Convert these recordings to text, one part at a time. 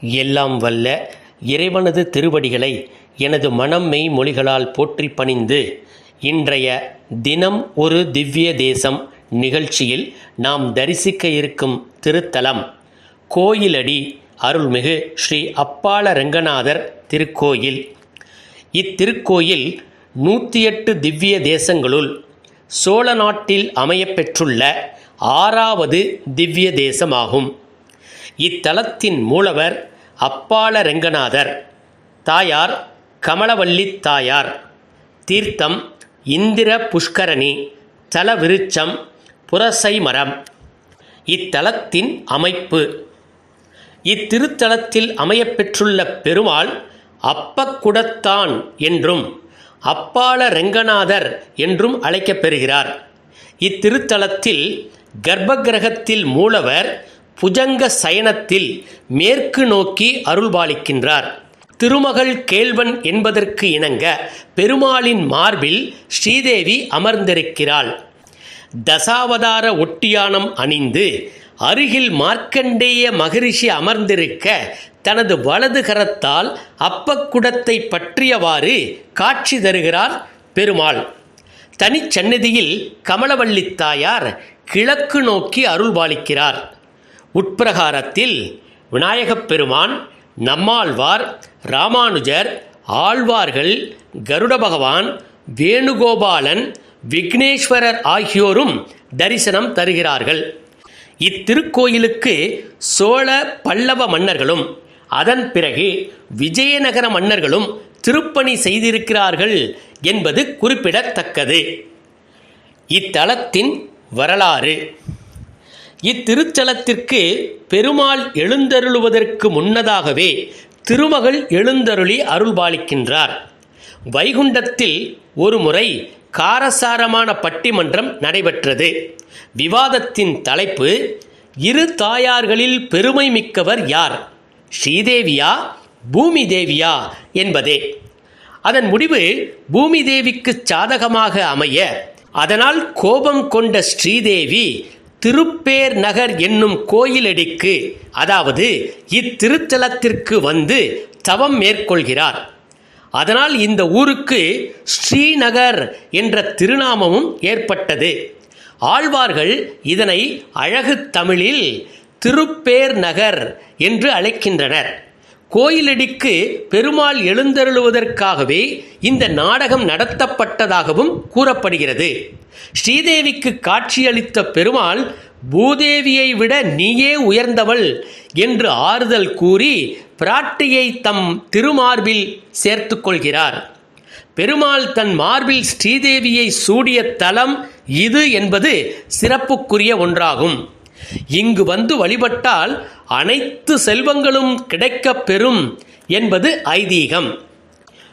எல்லாம் வல்ல இறைவனது திருவடிகளை எனது மனம் மெய் மொழிகளால் போற்றி பணிந்து இன்றைய தினம் ஒரு திவ்ய தேசம் நிகழ்ச்சியில் நாம் தரிசிக்க இருக்கும் திருத்தலம் கோயிலடி அருள்மிகு ஸ்ரீ அப்பாள ரங்கநாதர் திருக்கோயில். இத்திருக்கோயில் நூற்றி எட்டு திவ்ய தேசங்களுள் சோழ நாட்டில் அமையப்பெற்றுள்ள ஆறாவது திவ்ய தேசமாகும். இத்தலத்தின் மூலவர் அப்பாள ரெங்கநாதர் தாயார் கமலவல்லி தாயார். தீர்த்தம் இந்திர புஷ்கரணி தல விருட்சம் புரசை மரம் இத்தலத்தின் அமைப்பு. இத்திருத்தலத்தில் அமையப்பெற்றுள்ள பெருமாள் அப்பக்குடத்தான் என்றும் அப்பாள ரெங்கநாதர் என்றும் அழைக்கப்பெறுகிறார் இத்திருத்தலத்தில் கர்ப்பகிரகத்தில் மூலவர் புஜங்க சயனத்தில் மேற்கு நோக்கி அருள்பாலிக்கின்றார். திருமகள் கேள்வன் என்பதற்கு இணங்க பெருமாளின் மார்பில் ஸ்ரீதேவி அமர்ந்திருக்கிறாள். தசாவதார ஒட்டியானம் அணிந்து அருகில் மார்க்கண்டேய மகரிஷி அமர்ந்திருக்க தனது வலது கரத்தால் அப்பக்குடத்தை பற்றியவாறு காட்சி தருகிறார் பெருமாள். தனிச்சன்னதியில் கமலவள்ளி தாயார் கிழக்கு நோக்கி அருள்பாலிக்கிறார். உட்பிரகாரத்தில் விநாயகப் பெருமான் நம்மாழ்வார் ராமானுஜர் ஆழ்வார்கள் கருட பகவான் வேணுகோபாலன் விக்னேஸ்வரர் ஆகியோரும் தரிசனம் தருகிறார்கள். இத்திருக்கோயிலுக்கு சோழ பல்லவ மன்னர்களும் அதன் பிறகு விஜயநகர மன்னர்களும் திருப்பணி செய்திருக்கிறார்கள் என்பது குறிப்பிடத்தக்கது. இத்தலத்தின் வரலாறு. இத்திருத்தலத்திற்கு பெருமாள் எழுந்தருளுவதற்கு முன்னதாகவே திருமகள் எழுந்தருளி அருள்பாலிக்கின்றார். வைகுண்டத்தில் ஒரு முறை காரசாரமான பட்டிமன்றம் நடைபெற்றது. விவாதத்தின் தலைப்பு இரு தாயார்களில் பெருமை மிக்கவர் யார்? ஸ்ரீதேவியா பூமி தேவியா என்பதே. அதன் முடிவு பூமி தேவிக்கு சாதகமாக அமைய அதனால் கோபம் கொண்ட ஸ்ரீதேவி திருப்பேர் நகர் என்னும் கோயிலடிக்கு அதாவது இத்திருத்தலத்திற்கு வந்து தவம் மேற்கொள்கிறார். அதனால் இந்த ஊருக்கு ஸ்ரீநகர் என்ற திருநாமமும் ஏற்பட்டது. ஆழ்வார்கள் இதனை அழகு தமிழில் திருப்பேர் நகர் என்று அழைக்கின்றனர். கோயிலடிக்கு பெருமாள் எழுந்தருளுவதற்காகவே இந்த நாடகம் நடத்தப்பட்டதாகவும் கூறப்படுகிறது. ஸ்ரீதேவிக்கு காட்சியளித்த பெருமாள் பூதேவியை விட நீயே உயர்ந்தவள் என்று ஆறுதல் கூறி பிராட்டியை தம் திருமார்பில் சேர்த்து கொள்கிறார். பெருமாள் தன் மார்பில் ஸ்ரீதேவியை சூடிய தலம் இது என்பது சிறப்புக்குரிய ஒன்றாகும். இங்கு வந்து வழிபட்டால் அனைத்து செல்வங்களும் கிடைக்கப் பெறும் என்பது ஐதீகம்.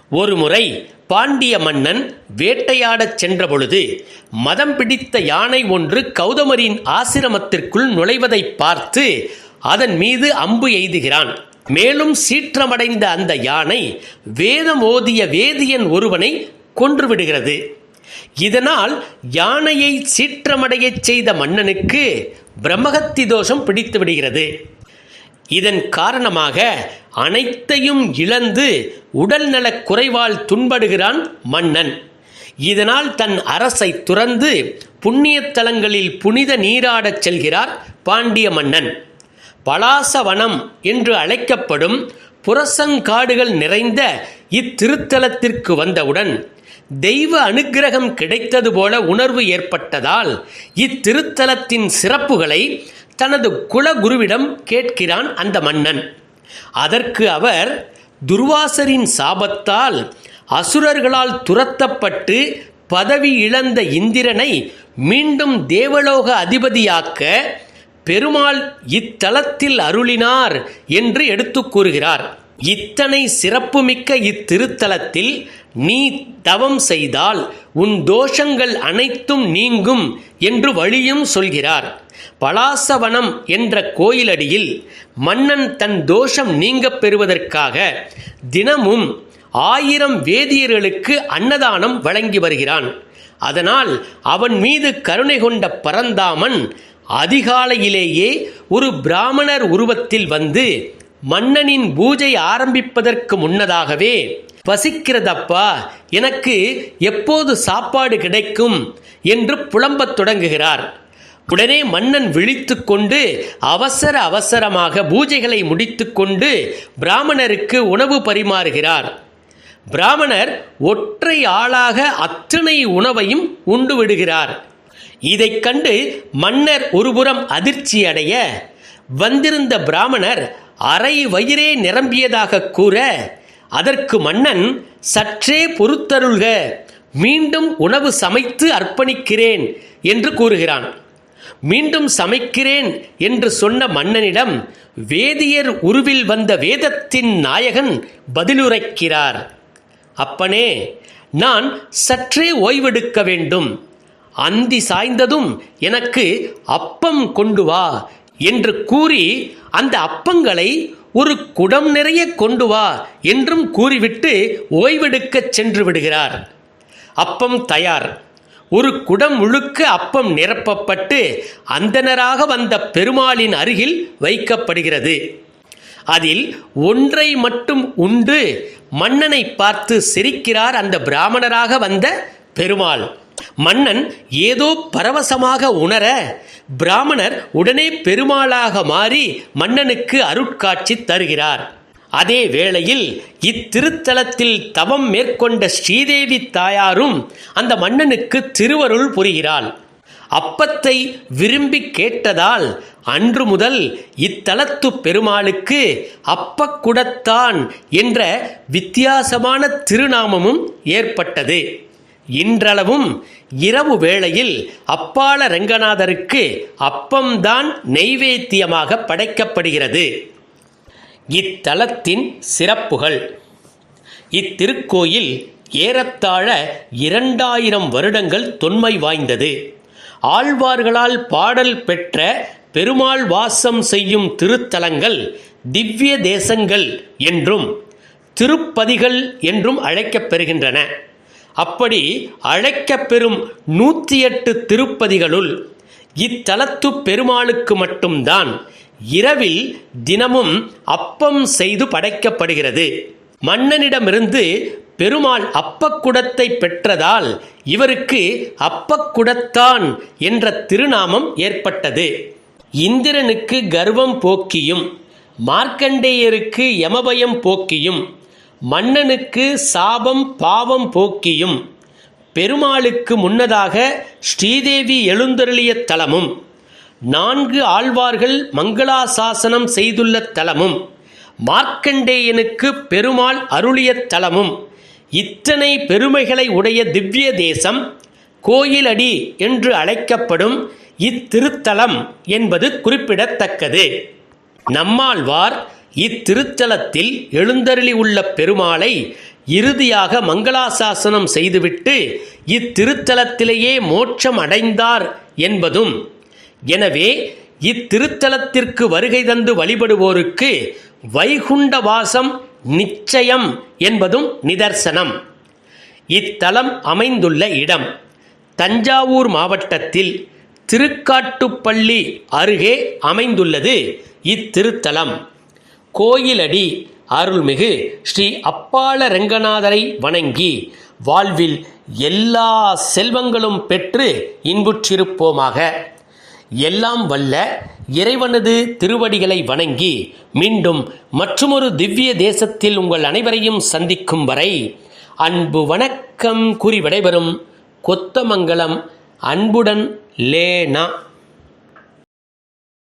ஒருமுறை பாண்டிய மன்னன் வேட்டையாடச் சென்றபொழுது மதம் பிடித்த யானை ஒன்று கௌதமரின் ஆசிரமத்திற்குள் நுழைவதை பார்த்து அதன் மீது அம்பு எய்துகிறான். மேலும் சீற்றமடைந்த அந்த யானை வேதம் ஓதிய வேதியன் ஒருவனை கொன்றுவிடுகிறது. இதனால் யானையை சீற்றமடையச் செய்த மன்னனுக்கு பிரம்மகத்தி தோஷம் பிடித்து விடுகிறது. இதன் காரணமாக அனைத்தையும் இழந்து உடல்நலக் குறைவால் துன்படுகிறான் மன்னன். இதனால் தன் அரசை துறந்து புண்ணியத்தலங்களில் புனித நீராடச் செல்கிறார் பாண்டிய மன்னன். பலாசவனம் என்று அழைக்கப்படும் புரசங்காடுகள் நிறைந்த இத்திருத்தலத்திற்கு வந்தவுடன் தெய்வ அனுக்கிரகம் கிடைத்தது போல உணர்வு ஏற்பட்டதால் இத்திருத்தலத்தின் சிறப்புகளை தனது குலகுருவிடம் கேட்கிறான் அந்த மன்னன். அதற்கு அவர் துர்வாசரின் சாபத்தால் அசுரர்களால் துரத்தப்பட்டு பதவி இழந்த இந்திரனை மீண்டும் தேவலோக அதிபதியாக்க பெருமாள் இத்தலத்தில் அருளினார் என்று எடுத்துக் கூறுகிறார். இத்தனை சிறப்புமிக்க இத்திருத்தலத்தில் நீ தவம் செய்தால் உன் தோஷங்கள் அனைத்தும் நீங்கும் என்று வழியும் சொல்கிறார். பலாசவனம் என்ற கோயிலடியில் மன்னன் தன் தோஷம் நீங்கப் பெறுவதற்காக தினமும் ஆயிரம் வேதியர்களுக்கு அன்னதானம் வழங்கி வருகிறான். அதனால் அவன் மீது கருணை கொண்ட பரந்தாமன் அதிகாலையிலேயே ஒரு பிராமணர் உருவத்தில் வந்து மன்னனின் பூஜை ஆரம்பிப்பதற்கு முன்னதாகவே பசிக்கிறதப்பா எனக்கு எப்போது சாப்பாடு கிடைக்கும்? என்று புலம்பத் தொடங்குகிறார். உடனே மன்னன் விழித்து கொண்டு அவசர அவசரமாக பூஜைகளை முடித்துக்கொண்டு பிராமணருக்கு உணவு பரிமாறுகிறார். பிராமணர் ஒற்றை ஆளாக அத்தனை உணவையும் உண்டு விடுகிறார். இதைக் கண்டு மன்னர் ஒருபுறம் அதிர்ச்சி அடைய வந்திருந்த பிராமணர் அரை வயிறே நிரம்பியதாக கூற அதற்கு மன்னன் சற்றே பொறுத்தருள்க மீண்டும் உணவு சமைத்து அர்ப்பணிக்கிறேன் என்று கூறுகிறான். மீண்டும் சமைக்கிறேன் என்று சொன்ன மன்னனிடம் வேதியர் உருவில் வந்த வேதத்தின் நாயகன் பதிலுரைக்கிறார். அப்பனே நான் சற்றே ஓய்வெடுக்க வேண்டும். அந்தி சாய்ந்ததும் எனக்கு அப்பம் கொண்டு வா என்று கூறி அந்த அப்பங்களை ஒரு குடம் நிறைய கொண்டு வா என்றும் கூறிவிட்டு ஓய்வெடுக்கச் சென்று விடுகிறார். அப்பம் தயார். ஒரு குடம் முழுக்க அப்பம் நிரப்பப்பட்டு அந்தனராக வந்த பெருமாளின் அருகில் வைக்கப்படுகிறது. அதில் ஒன்றை மட்டும் உண்டு மன்னனை பார்த்து சிரிக்கிறார் அந்த பிராமணராக வந்த பெருமாள். மன்னன் ஏதோ பரவசமாக உணர பிராமணர் உடனே பெருமாளாக மாறி மன்னனுக்கு அருட்காட்சி தருகிறார். அதே வேளையில் இத்திருத்தலத்தில் தவம் மேற்கொண்ட ஸ்ரீதேவி தாயாரும் அந்த மன்னனுக்கு திருவருள் புரிகிறாள். அப்பத்தை விரும்பி கேட்டதால் அன்று முதல் இத்தலத்து பெருமாளுக்கு அப்பக்குடத்தான் என்ற வித்தியாசமான திருநாமமும் ஏற்பட்டது. இன்றளவும் இரவு வேளையில் அப்பால ரங்கநாதருக்கு அப்பம்தான் நெய்வேத்தியமாக படைக்கப்படுகிறது. இத்தலத்தின் சிறப்புகள். இத்திருக்கோயில் ஏறத்தாழ இரண்டாயிரம் வருடங்கள் தொன்மை வாய்ந்தது. ஆழ்வார்களால் பாடல் பெற்ற பெருமாள் வாசம் செய்யும் திருத்தலங்கள் திவ்ய தேசங்கள் என்றும் திருப்பதிகள் என்றும் அழைக்கப்பெறுகின்றன அப்படி அழைக்கப்பெறும் நூற்றி எட்டு திருப்பதிகளுள் இத்தலத்து பெருமாளுக்கு மட்டும்தான் இரவில் தினமும் அப்பம் செய்து படைக்கப்படுகிறது. மன்னனிடமிருந்து பெருமாள் அப்பக்குடத்தை பெற்றதால் இவருக்கு அப்பக்குடத்தான் என்ற திருநாமம் ஏற்பட்டது. இந்திரனுக்கு கர்வம் போக்கியும் மார்க்கண்டேயருக்கு யமபயம் போக்கியும் மன்னனுக்கு சாபம் பாவம் போக்கியும் பெருமாளுக்கு முன்னதாக ஸ்ரீதேவி எழுந்தருளிய தலமும் நான்கு ஆழ்வார்கள் மங்களாசாசனம் செய்துள்ள தலமும் மார்க்கண்டேயனுக்கு பெருமாள் அருளிய தலமும் இத்தனை பெருமைகளை உடைய திவ்ய தேசம் கோயிலடி என்று அழைக்கப்படும் இத்திருத்தலம் என்பது குறிப்பிடத்தக்கது. நம்மாழ்வார் இத்திருத்தலத்தில் எழுந்தருளி உள்ள பெருமாளை இறுதியாக மங்களாசாசனம் செய்துவிட்டு இத்திருத்தலத்திலேயே மோட்சம் அடைந்தார் என்பதும் எனவே இத்திருத்தலத்திற்கு வருகை தந்து வழிபடுவோருக்கு வைகுண்ட வாசம் நிச்சயம் என்பதும் நிதர்சனம். இத்தலம் அமைந்துள்ள இடம் தஞ்சாவூர் மாவட்டத்தில் திருக்காட்டுப்பள்ளி அருகே அமைந்துள்ளது இத்திருத்தலம். கோயிலடி. அருள்மிகு ஸ்ரீ அப்பால ரங்கநாதரை வணங்கி வாழ்வில் எல்லா செல்வங்களும் பெற்று இன்புற்றிருப்போமாக. எல்லாம் வல்ல இறைவனது திருவடிகளை வணங்கி மீண்டும் மற்றுமொரு திவ்ய தேசத்தில் உங்கள் அனைவரையும் சந்திக்கும் வரை அன்பு வணக்கம் கூறி விடைபெறும் கொத்தமங்கலம் அன்புடன் லேனா.